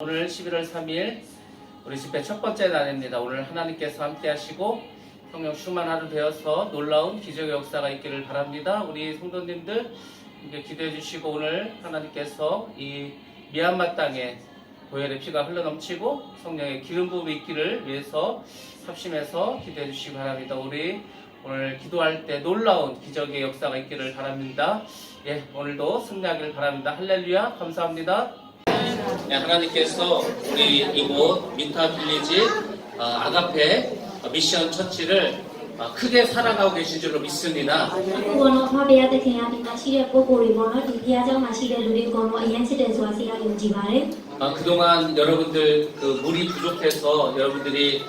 오늘 11월 3일 우리 집회 첫 번째 날입니다. 오늘 하나님께서 함께 하시고 성령 충만 하루 되어서 놀라운 기적의 역사가 있기를 바랍니다. 우리 성도님들 기도해 주시고 오늘 하나님께서 이 미얀마 땅에 보혈의 피가 흘러넘치고 성령의 기름 부음이 있기를 위해서 합심해서 기도해 주시기 바랍니다. 우리 오늘 기도할 때 놀라운 기적의 역사가 있기를 바랍니다. 예, 오늘도 승리하기를 바랍니다. 할렐루야, 감사합니다. 하나님께서 우리 이곳 민타 빌리지 어, 아가페 미션 처치를 어, 크게 사랑하고 계신 줄로 믿습니다. 어, 그동안 여러분들 그 물이 부족해서 여러분들이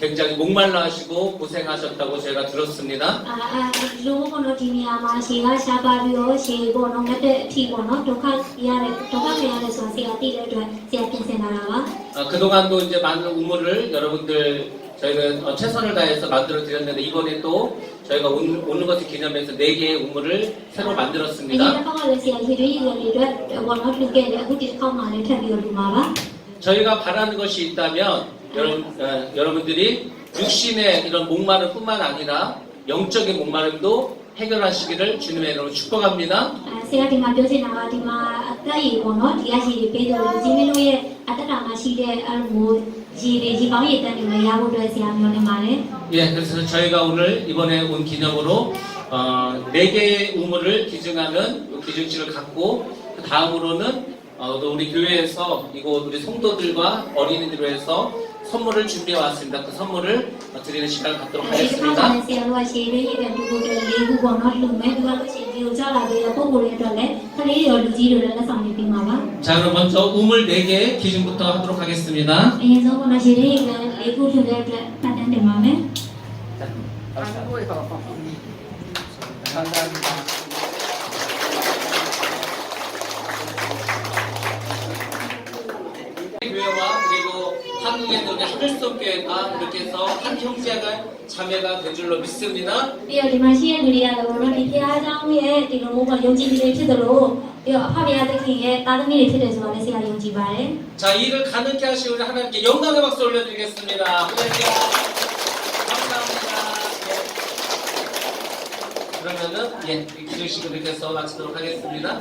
굉장히 목말라 하시고 고생하셨다고 제가 들었습니다. 아, 아, luego cuando tenía más llega ya barrio llegó no me te digo no toca ya de toca ya de eso hacía ti de tu hacía quien se narraba. 아, 그동안도 이제 많은 우물을 여러분들 저희가 어, 최선을 다해서 만들어 드렸는데 이번에 또 저희가 오는, 오는 것을 기념해서 네 개의 우물을 새로 Allí man들었습니다. la como decía y y y bueno que que que como le te digo mamá. 저희가 바라는 것이 있다면 여러분, 네, 여러분들이 육신의 이런 목마름 뿐만 아니라 영적인 목마름도 해결하시기를 주님의 이름으로 축복합니다. 예, 그래서 저희가 오늘 이번에 온 기념으로 어, 네 개의 우물을 기증하는 기증지를 갖고 그 다음으로는 어, 또 우리 교회에서 이곳 우리 성도들과 어린이들로 해서 선물을 준비해 왔습니다. 그 선물을 드리는 시간을 갖도록 하겠습니다. 자, 그럼 먼저 우물 4개 기준부터 하도록 하겠습니다. 감사합니다. 한국에 우리 하늘성교회가 그렇게 해서 한 형제가 자매가 된 줄로 믿습니다. 자 일을 가능케 하시 우리 하나님께 영광의 박수 올려드리겠습니다. 네. 그러면은 예, 기도식을 이렇게 해서 마치도록 하겠습니다.